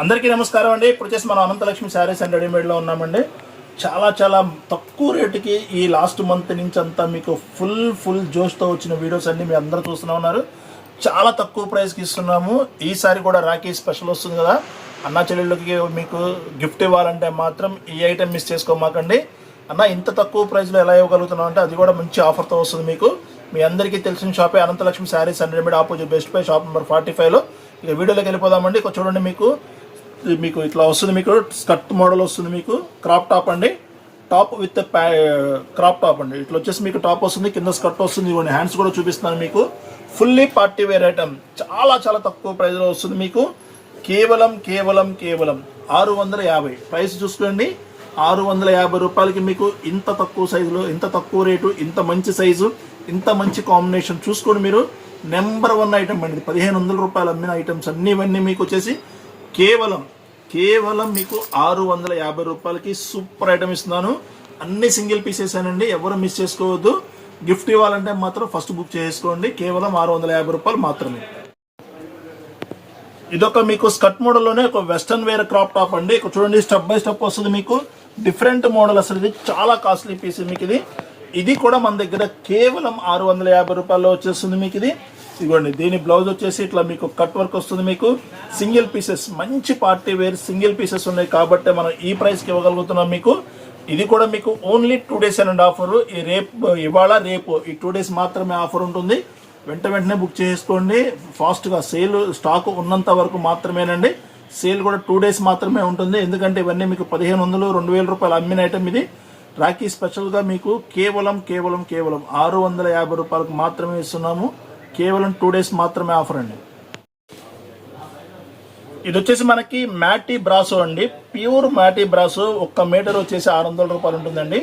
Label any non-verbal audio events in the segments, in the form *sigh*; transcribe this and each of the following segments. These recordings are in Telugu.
అందరికీ నమస్కారం అండి. ఇప్పుడు చేసి మనం అనంతలక్ష్మి శారీస్ అండ్ రెడీమేడ్లో ఉన్నామండి. చాలా చాలా తక్కువ రేటుకి ఈ లాస్ట్ మంత్ నుంచి అంతా మీకు ఫుల్ ఫుల్ జోష్తో వచ్చిన వీడియోస్ అన్ని మీ అందరూ చూస్తూనే ఉన్నారు. చాలా తక్కువ ప్రైస్కి ఇస్తున్నాము. ఈసారి కూడా రాఖీ స్పెషల్ వస్తుంది కదా. అన్నా చెల్లెళ్ళకి మీకు గిఫ్ట్ ఇవ్వాలంటే మాత్రం ఈ ఐటెం మిస్ చేసుకోమాకండి. అన్న ఇంత తక్కువ ప్రైస్లో ఎలా ఇవ్వగలుగుతున్నాం అంటే అది కూడా మంచి ఆఫర్తో వస్తుంది మీకు. మీ అందరికీ తెలిసిన షాపే Anantalakshmi sarees and readymade opposite best pi shop number forty ఫైవ్లో. ఇక వీడియోలోకి వెళ్ళిపోదామండి. ఇక చూడండి మీకు మీకు ఇట్లా వస్తుంది మీకు స్కర్ట్ మోడల్ వస్తుంది మీకు. క్రాప్ టాప్ అండి. టాప్ విత్ క్రాప్ టాప్ అండి. ఇట్లా వచ్చేసి మీకు టాప్ వస్తుంది కింద స్కర్ట్ వస్తుంది ఇవ్వండి హ్యాండ్స్ కూడా చూపిస్తున్నాను మీకు. Fully party wear item. చాలా చాలా తక్కువ ప్రైస్లో వస్తుంది మీకు. కేవలం కేవలం కేవలం ఆరు వందల యాభై. ప్రైస్ చూసుకోండి. ఆరు వందల యాభై రూపాయలకి మీకు ఇంత తక్కువ సైజులో ఇంత తక్కువ రేటు ఇంత మంచి సైజు ఇంత మంచి కాంబినేషన్ చూసుకోండి మీరు. నెంబర్ వన్ ఐటమ్ అండి. పదిహేను వందల రూపాయలు అమ్మిన ఐటమ్స్ అన్నీ ఇవన్నీ మీకు వచ్చేసి కేవలం కేవలం మీకు ఆరు వందల యాభై రూపాయలకి సూపర్ ఐటమ్ ఇస్తున్నాను. అన్ని సింగిల్ పీసెస్ అండి ఎవరు మిస్ చేసుకోవద్దు. గిఫ్ట్ ఇవ్వాలంటే మాత్రం ఫస్ట్ బుక్ చేసుకోండి కేవలం ఆరు వందల యాభై రూపాయలు మాత్రమే. ఇదొక మీకు స్కర్ట్ మోడల్లోనే ఒక వెస్టర్న్ వేర్ క్రాప్ టాప్ అండి. ఇక్కడ చూడండి స్టెప్ బై స్టెప్ వస్తుంది మీకు. డిఫరెంట్ మోడల్ అసలు ఇది చాలా కాస్ట్లీ పీస్ మీకు ఇది. ఇది కూడా మన దగ్గర కేవలం ఆరు వందల యాభై రూపాయల్లో వచ్చేస్తుంది మీకు ఇది. ఇదిగోండి దీని బ్లౌజ్ వచ్చేసి ఇట్లా మీకు కట్ వర్క్ వస్తుంది మీకు. సింగిల్ పీసెస్ మంచి పార్టీ వేర్ సింగిల్ పీసెస్ ఉన్నాయి కాబట్టి మనం ఈ ప్రైస్కి ఇవ్వగలుగుతున్నాం మీకు. ఇది కూడా మీకు only two days and offer. ఈ రేపు ఇవాళ రేపు ఈ టూ డేస్ మాత్రమే ఆఫర్ ఉంటుంది. వెంట వెంటనే బుక్ చేసుకోండి. ఫాస్ట్గా సేల్ స్టాక్ ఉన్నంత వరకు మాత్రమేనండి. సేల్ కూడా టూ డేస్ మాత్రమే ఉంటుంది. ఎందుకంటే ఇవన్నీ మీకు పదిహేను వందలు రెండు వేల రూపాయలు అమ్మిన ఐటమ్ ఇది. రాఖీ స్పెషల్గా మీకు కేవలం కేవలం కేవలం ఆరు వందల యాభై రూపాయలకు మాత్రమే ఇస్తున్నాము. కేవలం టూ డేస్ మాత్రమే ఆఫర్ అండి. ఇది వచ్చేసి మనకి మ్యాటీ బ్రాసో అండి. ప్యూర్ మ్యాటీ బ్రాసో ఒక్క మీటర్ వచ్చేసి ఆరు వందల రూపాయలు ఉంటుందండి.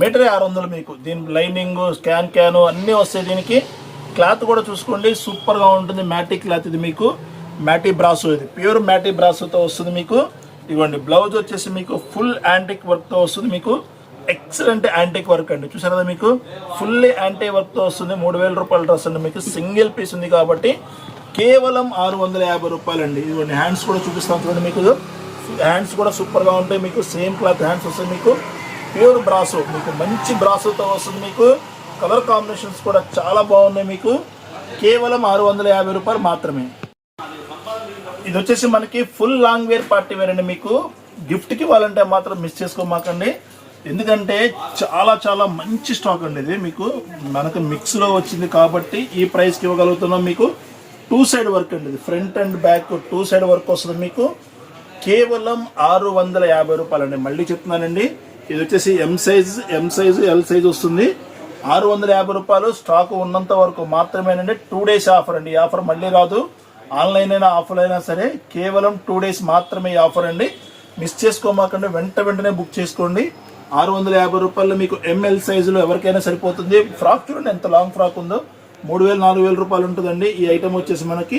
మీటరే ఆరు వందలు మీకు. దీని లైనింగ్ స్కాన్ క్యాన్ అన్నీ వస్తాయి దీనికి. క్లాత్ కూడా చూసుకోండి సూపర్గా ఉంటుంది. మ్యాటీ క్లాత్ ఇది మీకు. మ్యాటీ బ్రాసో ఇది. ప్యూర్ మ్యాటీ బ్రాసోతో వస్తుంది మీకు. ఇదిగోండి బ్లౌజ్ వచ్చేసి మీకు ఫుల్ యాంటిక్ వర్క్తో వస్తుంది మీకు. ఎక్సలెంట్ యాంటిక్ వర్క్ అండి. చూసారు కదా మీకు? ఫుల్లీ యాంటీ వర్క్తో వస్తుంది. మూడు వేల రూపాయల డ్రెస్ అండి మీకు. సింగిల్ పీస్ ఉంది కాబట్టి కేవలం ఆరు వందల యాభై రూపాయలు అండి ఇదిగోండి హ్యాండ్స్ కూడా చూపిస్తాను చూడండి మీకు. హ్యాండ్స్ కూడా సూపర్గా ఉంటాయి మీకు. సేమ్ క్లాత్ హ్యాండ్స్ వస్తాయి మీకు. ప్యూర్ బ్రాసో మీకు మంచి బ్రాసోతో వస్తుంది మీకు. కలర్ కాంబినేషన్స్ కూడా చాలా బాగున్నాయి మీకు. కేవలం ఆరు వందల యాభై రూపాయలు మాత్రమే. ఇది వచ్చేసి మనకి full long wear party wear అండి మీకు. గిఫ్ట్కి ఇవ్వాలంటే మాత్రం మిస్ చేసుకోమాకండి. ఎందుకంటే చాలా చాలా మంచి స్టాక్ అండి ఇది. మీకు మనకు మిక్స్లో వచ్చింది కాబట్టి ఈ ప్రైస్కి ఇవ్వగలుగుతున్నాం మీకు టూ సైడ్ వర్క్ అండి ఇది. Front and back two side work వస్తుంది మీకు. కేవలం ఆరు వందల యాభై రూపాయలండి. మళ్ళీ చెప్తున్నానండి. ఇది వచ్చేసి M size M size L size వస్తుంది. ఆరు వందల యాభై రూపాయలు స్టాక్ ఉన్నంత వరకు మాత్రమేనండి. టూ డేస్ ఆఫర్ అండి. ఈ ఆఫర్ మళ్ళీ రాదు. ఆన్లైన్ అయినా ఆఫ్లైన్ అయినా సరే కేవలం టూ డేస్ మాత్రమే ఈ ఆఫర్ అండి. మిస్ చేసుకోమాకండి. వెంట వెంటనే బుక్ చేసుకోండి. ఆరు వందల యాభై రూపాయలు మీకు ఎంఎల్ సైజులో ఎవరికైనా సరిపోతుంది. ఫ్రాక్ చూడండి ఎంత లాంగ్ ఫ్రాక్ ఉందో. మూడు వేలు నాలుగు వేల రూపాయలు ఉంటుందండి. ఈ ఐటమ్ వచ్చేసి మనకి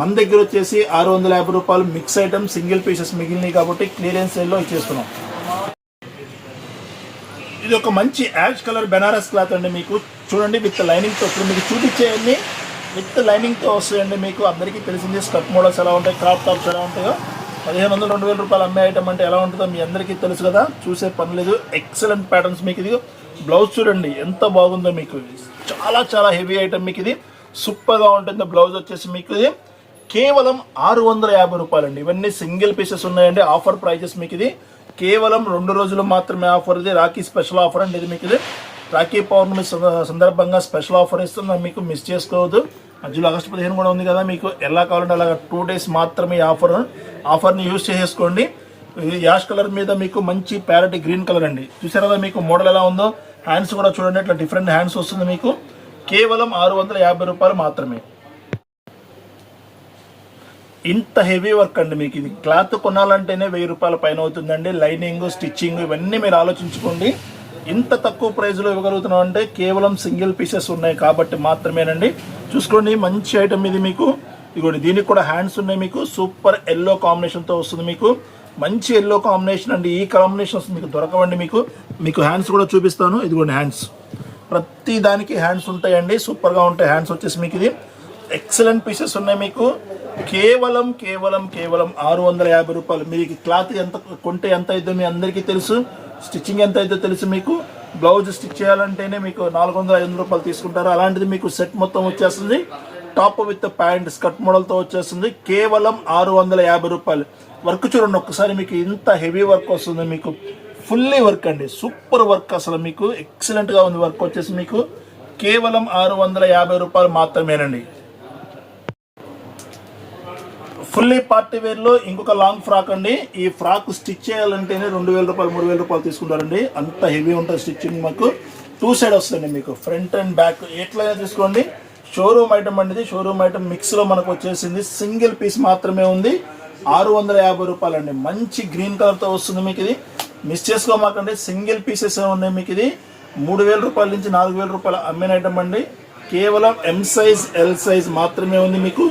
మన దగ్గర వచ్చేసి ఆరు వందల యాభై రూపాయలు మిక్స్ ఐటమ్ సింగిల్ పీసెస్ మిగిలినాయి కాబట్టి క్లియరెన్స్ సేల్లో ఇచ్చేస్తున్నాం. ఇది ఒక మంచి యాష్ కలర్ బెనారస్ క్లాత్ అండి మీకు. చూడండి విత్ లైనింగ్తో ఇప్పుడు మీకు చూపించేయండి. విత్ లైనింగ్తో వస్తాయండి మీకు. అందరికీ తెలిసింది స్కర్ట్ మోడల్స్ ఎలా ఉంటాయి క్రాప్ టాప్స్ ఎలా ఉంటాయో. పదిహేను వందలు రెండు వేల రూపాయలు అమ్మే ఐటమ్ అంటే ఎలా ఉంటుందో మీ అందరికీ తెలుసు కదా. చూసే పని లేదు. ఎక్సలెంట్ ప్యాటర్న్స్ మీకు ఇది. బ్లౌజ్ చూడండి ఎంత బాగుందో మీకు. చాలా చాలా హెవీ ఐటమ్ మీకు ఇది. సూపర్గా ఉంటుంది. బ్లౌజ్ వచ్చేసి మీకు ఇది. కేవలం ఆరు వందల యాభై రూపాయలండి. ఇవన్నీ సింగిల్ పీసెస్ ఉన్నాయండి. ఆఫర్ ప్రైజెస్ మీకు ఇది. కేవలం రెండు రోజులు మాత్రమే ఆఫర్ ఇది. రాఖీ స్పెషల్ ఆఫర్ అండి ఇది మీకు ఇది. రాఖీ పౌర్ణమి సంద- సందర్భంగా స్పెషల్ ఆఫర్ ఇస్తుంది మీకు మిస్ చేసుకోవద్దు. మధ్యలో ఆగస్టు పదిహేను కూడా ఉంది కదా మీకు ఎలా కావాలంటే అలాగా టూ డేస్ మాత్రమే ఆఫర్ ఆఫర్ని యూజ్ చేసేసుకోండి. యాష్ కలర్ మీద మీకు మంచి ప్యారెట్ గ్రీన్ కలర్ అండి. చూసారా కదా మీకు మోడల్ ఎలా ఉందో? హ్యాండ్స్ కూడా చూడండి ఇట్లా డిఫరెంట్ హ్యాండ్స్ వస్తుంది మీకు. కేవలం ఆరు వందల యాభై రూపాయలు మాత్రమే. ఇంత హెవీ వర్క్ అండి మీకు ఇది. క్లాత్ కొనాలంటేనే వెయ్యి రూపాయల పైన అవుతుందండి. లైనింగ్ స్టిచ్చింగ్ ఇవన్నీ మీరు ఆలోచించుకోండి. ఇంత తక్కువ ప్రైస్లో ఇవ్వగలుగుతున్నాం అంటే కేవలం సింగిల్ పీసెస్ ఉన్నాయి కాబట్టి మాత్రమేనండి. చూసుకోండి మంచి ఐటమ్ ఇది మీకు. ఇదిగోండి దీనికి కూడా హ్యాండ్స్ ఉన్నాయి మీకు. సూపర్ ఎల్లో కాంబినేషన్తో వస్తుంది మీకు. మంచి ఎల్లో కాంబినేషన్ అండి. ఈ కాంబినేషన్స్ మీకు దొరకవండి మీకు. మీకు హ్యాండ్స్ కూడా చూపిస్తాను. ఇదిగోండి హ్యాండ్స్. ప్రతి దానికి హ్యాండ్స్ ఉంటాయండి. సూపర్గా ఉంటాయి హ్యాండ్స్ వచ్చేసి మీకు ఇది. ఎక్సలెంట్ పీసెస్ ఉన్నాయి మీకు. కేవలం కేవలం కేవలం ఆరు వందల యాభై రూపాయలు. మీకు క్లాత్ ఎంత కొంటే ఎంత అవుతుందో మీ అందరికీ తెలుసు. స్టిచ్చింగ్ ఎంత అయితే తెలుసు మీకు? బ్లౌజ్ స్టిచ్ చేయాలంటేనే మీకు నాలుగు వందల ఐదు రూపాయలు తీసుకుంటారు. అలాంటిది మీకు సెట్ మొత్తం వచ్చేస్తుంది. టాప్ విత్ ప్యాంట్ స్కర్ట్ మోడల్తో వచ్చేస్తుంది. కేవలం ఆరు వందల యాభై రూపాయలు. వర్క్ చూడండి ఒక్కసారి మీకు ఇంత హెవీ వర్క్ వస్తుంది మీకు. ఫుల్లీ వర్క్ అండి. సూపర్ వర్క్ అసలు మీకు. ఎక్సలెంట్గా ఉంది వర్క్ వచ్చేసి మీకు. కేవలం ఆరు వందల యాభై రూపాయలు మాత్రమేనండి. ఫుల్లీ పార్టీ వేర్లో ఇంకొక లాంగ్ ఫ్రాక్ అండి. ఈ ఫ్రాక్ స్టిచ్ చేయాలంటేనే రెండు వేల రూపాయలు మూడు వేల రూపాయలు తీసుకుంటారండి. అంత హెవీ ఉంటుంది స్టిచ్చింగ్ మాకు. టూ సైడ్ వస్తుంది మీకు. ఫ్రంట్ అండ్ బ్యాక్ ఎట్లయినా తీసుకోండి షోరూమ్ ఐటమ్ అనేది షోరూమ్ ఐటమ్ మిక్స్లో మనకు వచ్చేసింది. సింగిల్ పీస్ మాత్రమే ఉంది. ఆరు వందల యాభై రూపాయలు అండి మంచి గ్రీన్ కలర్తో వస్తుంది మీకు ఇది. మిస్ చేసుకోమాకండి. సింగిల్ పీసెస్ ఉన్నాయి మీకు ఇది. మూడు వేల రూపాయల నుంచి నాలుగు వేల రూపాయలు అమ్మిన ఐటమ్ అండి. కేవలం ఎం సైజ్ ఎల్ సైజ్ మాత్రమే ఉంది మీకు.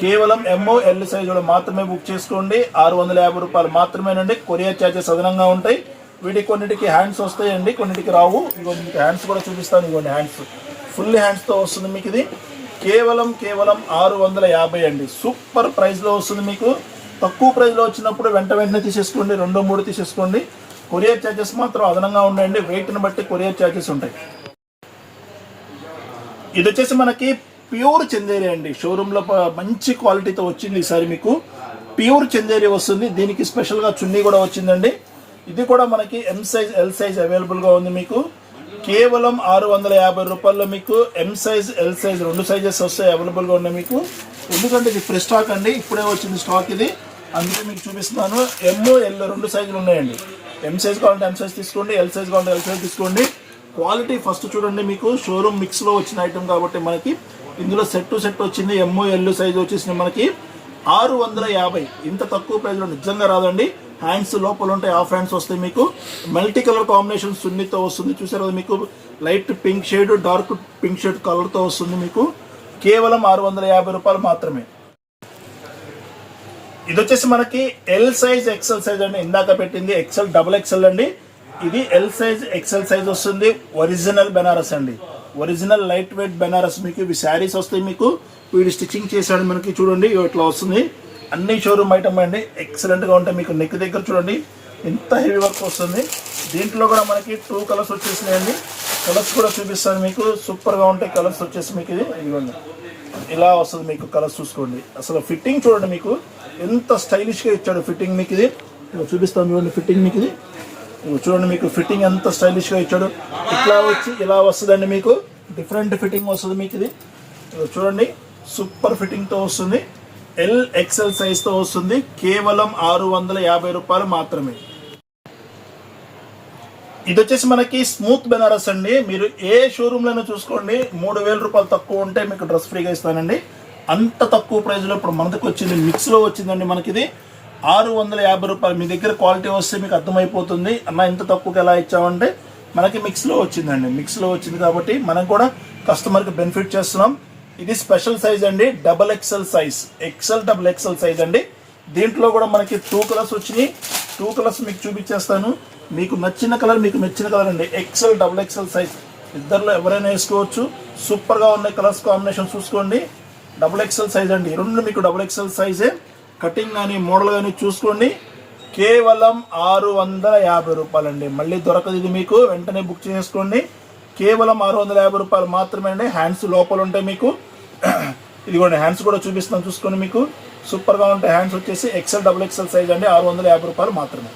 కేవలం ఎంఓ ఎల్ సైజ్ కూడా మాత్రమే బుక్ చేసుకోండి. ఆరు వందల యాభై రూపాయలు మాత్రమేనండి. కొరియర్ ఛార్జెస్ అదనంగా ఉంటాయి. వీటికి కొన్నిటికి హ్యాండ్స్ వస్తాయండి. కొన్నిటికి రావు. ఇదిగోండి మీకు హ్యాండ్స్ కూడా చూపిస్తాను. ఇగోండి హ్యాండ్స్ ఫుల్ హ్యాండ్స్తో వస్తుంది మీకు ఇది. కేవలం కేవలం ఆరు వందల యాభై అండి. సూపర్ ప్రైస్లో వస్తుంది మీకు. తక్కువ ప్రైస్లో వచ్చినప్పుడు వెంట వెంటనే తీసేసుకోండి. రెండో మూడు తీసేసుకోండి. కొరియర్ ఛార్జెస్ మాత్రం అదనంగా ఉన్నాయండి. వెయిట్ని బట్టి కొరియర్ ఛార్జెస్ ఉంటాయి. ఇది వచ్చేసి మనకి ప్యూర్ చందేరి అండి. షోరూంలో మంచి క్వాలిటీతో వచ్చింది ఈసారి మీకు. ప్యూర్ చందేరి వస్తుంది. దీనికి స్పెషల్గా చున్నీ కూడా వచ్చిందండి. ఇది కూడా మనకి ఎం సైజ్ ఎల్ సైజ్ అవైలబుల్గా ఉంది మీకు. కేవలం ఆరు వందల యాభై రూపాయల్లో మీకు ఎం సైజ్ ఎల్ సైజ్ రెండు సైజెస్ వస్తాయి అవైలబుల్గా ఉన్నాయి మీకు. ఎందుకంటే ఇది ఫ్రెష్ స్టాక్ అండి. ఇప్పుడే వచ్చింది స్టాక్ ఇది. అందుకే మీకు చూపిస్తున్నాను. ఎమ్ ఎల్ రెండు సైజులు ఉన్నాయండి. ఎం సైజ్ కావాలంటే ఎం సైజ్ తీసుకోండి. ఎల్ సైజ్ కావాలంటే ఎల్ సైజ్ తీసుకోండి. క్వాలిటీ ఫస్ట్ చూడండి మీకు. షోరూమ్ మిక్స్లో వచ్చిన ఐటమ్ కాబట్టి మనకి ఇందులో సెట్ టు సెట్ వచ్చింది ఎమ్ఓ ఎల్ సైజ్ వచ్చేసింది మనకి. ఆరు వందల యాభై. ఇంత తక్కువ ప్రైజ్లో నిజంగా రాదండి. హ్యాండ్స్ లోపల ఉంటాయి హాఫ్ హ్యాండ్స్ వస్తాయి మీకు. మల్టీ కలర్ కాంబినేషన్ సున్నితో వస్తుంది. చూసారు కదా మీకు? Light pink shade dark pink shade కలర్తో వస్తుంది మీకు. కేవలం ఆరు వందల యాభై రూపాయలు మాత్రమే. ఇది వచ్చేసి మనకి ఎల్ సైజ్ ఎక్సెల్ సైజ్ అండి. ఇందాక పెట్టింది ఎక్సెల్ డబుల్ ఎక్సెల్ అండి. ఇది ఎల్ సైజ్ ఎక్సెల్ సైజ్ వస్తుంది. ఒరిజినల్ బెనారస్ అండి. ఒరిజినల్ లైట్ వెయిట్ బెనారస్ మీకు ఇవి శారీస్ వస్తాయి మీకు. వీడు స్టిచ్చింగ్ చేశాడు మనకి చూడండి ఇట్లా వస్తుంది. అన్ని షోరూమ్ ఐటమ్ అండి. ఎక్సలెంట్గా ఉంటాయి మీకు. నెక్ దగ్గర చూడండి ఎంత హెవీ వర్క్ వస్తుంది. దీంట్లో కూడా మనకి టూ కలర్స్ వచ్చేసినాయండి. కలర్స్ కూడా చూపిస్తాను మీకు. సూపర్గా ఉంటాయి కలర్స్ వచ్చేసి మీకు ఇది. ఇదిగోండి. ఇలా వస్తుంది మీకు కలర్స్ చూసుకోండి. అసలు ఫిట్టింగ్ చూడండి మీకు. ఎంత స్టైలిష్గా ఇచ్చాడు ఫిట్టింగ్ మీకు ఇది. చూపిస్తాను చూడండి ఫిట్టింగ్ మీకు ఇది. చూడండి మీకు ఫిట్టింగ్ ఎంత స్టైలిష్గా ఇచ్చాడు. ఇట్లా వచ్చి ఇలా వస్తుందండి మీకు. డిఫరెంట్ ఫిట్టింగ్ వస్తుంది మీకు ఇది. చూడండి సూపర్ ఫిట్టింగ్తో వస్తుంది. ఎల్ ఎక్సెల్ సైజ్తో వస్తుంది. కేవలం ఆరు వందల యాభై రూపాయలు మాత్రమే. ఇది వచ్చేసి మనకి స్మూత్ బెనారస్ అండి. మీరు ఏ షోరూంలోనూ చూసుకోండి. మూడు వేల రూపాయలు తక్కువ ఉంటే మీకు డ్రెస్ ఫ్రీగా ఇస్తానండి. అంత తక్కువ ప్రైస్లో ఇప్పుడు మనకు వచ్చింది మిక్స్లో వచ్చిందండి మనకి ఇది ఆరు వందల యాభై రూపాయలు. మీ దగ్గర క్వాలిటీ వస్తే మీకు అర్థమైపోతుంది. అన్న ఇంత తక్కువకి ఎలా ఇచ్చామంటే మనకి మిక్స్లో వచ్చిందండి. మిక్స్లో వచ్చింది కాబట్టి మనం కూడా కస్టమర్కి బెనిఫిట్ చేస్తున్నాం. ఇది స్పెషల్ సైజ్ అండి. Double XL size. XL double XL size అండి. దీంట్లో కూడా మనకి టూ కలర్స్ వచ్చినాయి. టూ కలర్స్ మీకు చూపించేస్తాను. మీకు నచ్చిన కలర్ మీకు నచ్చిన కలర్ అండి. XL double XL size. ఇద్దరిలో ఎవరైనా వేసుకోవచ్చు. సూపర్గా ఉన్నాయి కలర్స్ కాంబినేషన్ చూసుకోండి. డబుల్ ఎక్సెల్ సైజ్ అండి. రెండు మీకు డబుల్ ఎక్సెల్ సైజే. కటింగ్ కానీ మోడల్ కానీ చూసుకోండి. కేవలం ఆరు వందల యాభై రూపాయలండి. మళ్ళీ దొరకదు ఇది మీకు. వెంటనే బుక్ చేసుకోండి. కేవలం ఆరు వందల యాభై రూపాయలు మాత్రమే అండి హ్యాండ్స్ లోపల ఉంటాయి మీకు. *clears throat* ఇదిగోండి హ్యాండ్స్ కూడా చూపిస్తాను చూసుకోండి మీకు. సూపర్గా ఉంటాయి. హ్యాండ్స్ వచ్చేసి ఎక్సెల్ డబుల్ ఎక్సెల్ సైజ్ అండి. ఆరు వందల యాభై రూపాయలు మాత్రమే.